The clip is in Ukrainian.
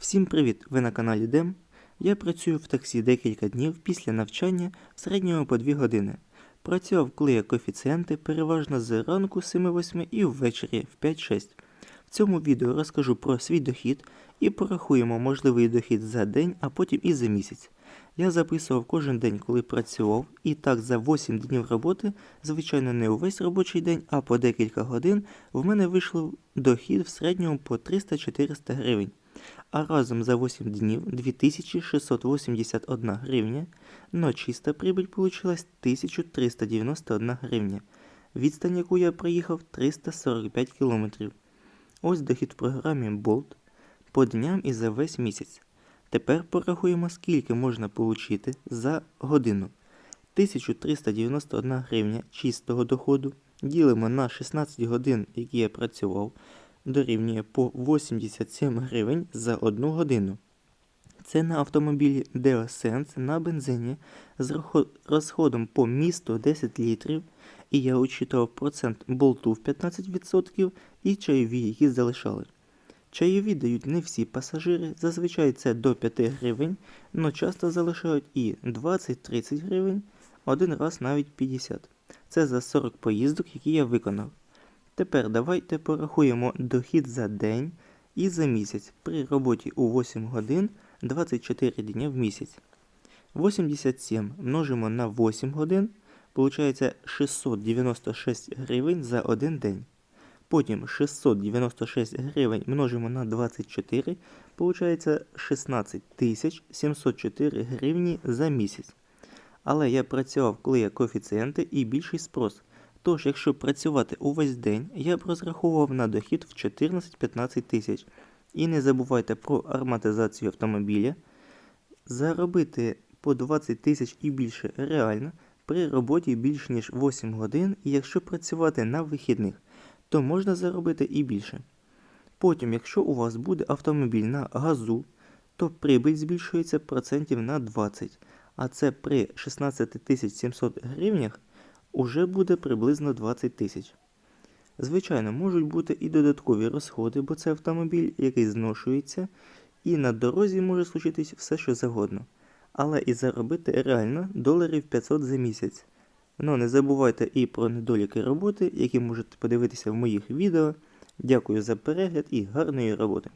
Всім привіт! Ви на каналі Дем. Я працюю в таксі декілька днів після навчання в середньому по 2 години. Працював, коли є коефіцієнти, переважно з ранку 7-8 і ввечері в 5-6. В цьому відео розкажу про свій дохід і порахуємо можливий дохід за день, а потім і за місяць. Я записував кожен день, коли працював, і так за 8 днів роботи, звичайно, не увесь робочий день, а по декілька годин, в мене вийшло дохід в середньому по 300-400 гривень. А разом за 8 днів 2681 гривня, но чиста прибыль получилась 1391 гривня. Відстань, яку я проїхав 345 кілометрів. Ось дохід в програмі Bolt по дням і за весь місяць. Тепер порахуємо, скільки можна получити за годину. 1391 гривня чистого доходу ділимо на 16 годин, які я працював, дорівнює по 87 гривень за 1 годину. Це на автомобілі DeoSense на бензині з розходом по місту 10 літрів, і я учитував процент болту в 15% і чайові, які залишали. Чайові дають не всі пасажири, зазвичай це до 5 гривень, але часто залишають і 20-30 гривень, один раз навіть 50. Це за 40 поїздок, які я виконав. Тепер давайте порахуємо дохід за день і за місяць при роботі у 8 годин 24 дні в місяць. 87 множимо на 8 годин, получається 696 гривень за один день. Потім 696 гривень множимо на 24, получається 16 704 гривні за місяць. Але я працював, коли є коефіцієнти і більший спрос. Тож, якщо працювати увесь день, я б розраховував на дохід в 14-15 тисяч. І не забувайте про арматизацію автомобіля. Заробити по 20 тисяч і більше реально при роботі більш ніж 8 годин, і якщо працювати на вихідних, то можна заробити і більше. Потім, якщо у вас буде автомобіль на газу, то прибиль збільшується процентів на 20, а це при 16 700 гривнях уже буде приблизно 20 тисяч. Звичайно, можуть бути і додаткові розходи, бо це автомобіль, який зношується, і на дорозі може случитись все, що завгодно. Але і заробити реально доларів 500 за місяць. Ну не забувайте і про недоліки роботи, які можете подивитися в моїх відео. Дякую за перегляд і гарної роботи!